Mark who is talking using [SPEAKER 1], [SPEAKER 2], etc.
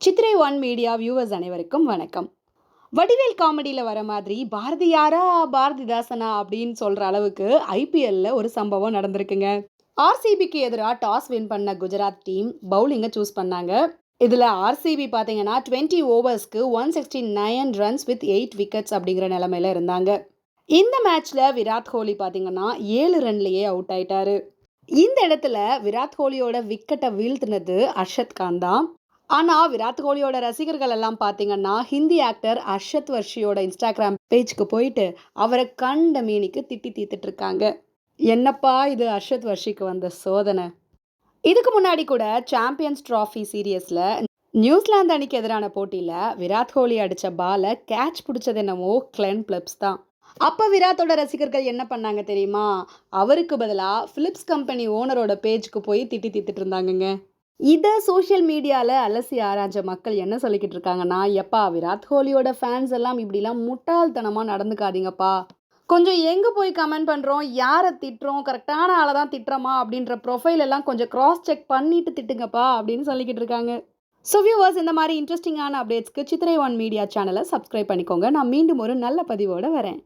[SPEAKER 1] சித்திரை one media viewers அனைவருக்கும் வணக்கம். வடிவேல் காமெடியில் வர மாதிரி பாரதியாரா பாரதிதாசனா அப்படின்னு சொல்கிற அளவுக்கு ஐபிஎல்ல ஒரு சம்பவம் நடந்திருக்குங்க. ஆர்சிபிக்கு எதிராக டாஸ் வின் பண்ண குஜராத் டீம் பவுலிங்கை சூஸ் பண்ணாங்க. இதில் ஆர்சிபி பார்த்தீங்கன்னா twenty ஓவர்ஸ்க்கு one sixty nine runs with eight wickets அப்படிங்கிற நிலமையில இருந்தாங்க. இந்த மேட்ச்ல விராட் கோலி பார்த்தீங்கன்னா ஏழு ரன்லேயே அவுட் ஆயிட்டாரு. இந்த இடத்துல விராட் கோலியோட விக்கெட்டை வீழ்த்தினது அர்ஷத் கான் தான். ஆனால் விராட் கோலியோட ரசிகர்கள் எல்லாம் பார்த்தீங்கன்னா ஹிந்தி ஆக்டர் அர்ஷத் வர்ஷியோட இன்ஸ்டாகிராம் பேஜ்க்கு போயிட்டு அவரை கண்ட மீனிக்கு திட்டி தீத்துட்டு இருக்காங்க. என்னப்பா இது அர்ஷத் வர்ஷிக்கு வந்த சோதனை? இதுக்கு முன்னாடி கூட சாம்பியன்ஸ் ட்ராஃபி சீரியஸில் நியூசிலாந்து அணிக்கு எதிரான போட்டியில் விராட் கோலி அடித்த பாலை கேட்ச் பிடிச்சது என்னமோ கிளென் பிளப்ஸ் தான். அப்போ விராத்தோட ரசிகர்கள் என்ன பண்ணாங்க தெரியுமா? அவருக்கு பதிலாக ஃபிலிப்ஸ் கம்பெனி ஓனரோட பேஜுக்கு போய் திட்டி தீத்துட்டு இருந்தாங்கங்க. இதை சோஷியல் மீடியாவில் அலசி ஆராய்ஞ்ச மக்கள் என்ன சொல்லிக்கிட்டு இருக்காங்கன்னா எப்பா விராட் கோலியோட ஃபேன்ஸ் எல்லாம் இப்படிலாம் முட்டாள்தனமாக நடந்துக்காதீங்கப்பா. கொஞ்சம் எங்கே போய் கமெண்ட் பண்ணுறோம் யாரை திட்டுறோம்? கரெக்டான ஆளை தான் திட்டுறோமா? அப்படின்ற ப்ரொஃபைல் எல்லாம் கொஞ்சம் கிராஸ் செக் பண்ணிட்டு திட்டுங்கப்பா அப்படின்னு சொல்லிக்கிட்டு இருக்காங்க. ஸோ வியூவர்ஸ் இந்த மாதிரி இன்ட்ரெஸ்டிங்கான அப்டேட்ஸ்க்கு சித்திரை ஒன் மீடியா சேனலை சப்ஸ்கிரைப் பண்ணிக்கோங்க. நான் மீண்டும் ஒரு நல்ல பதிவோடு வரேன்.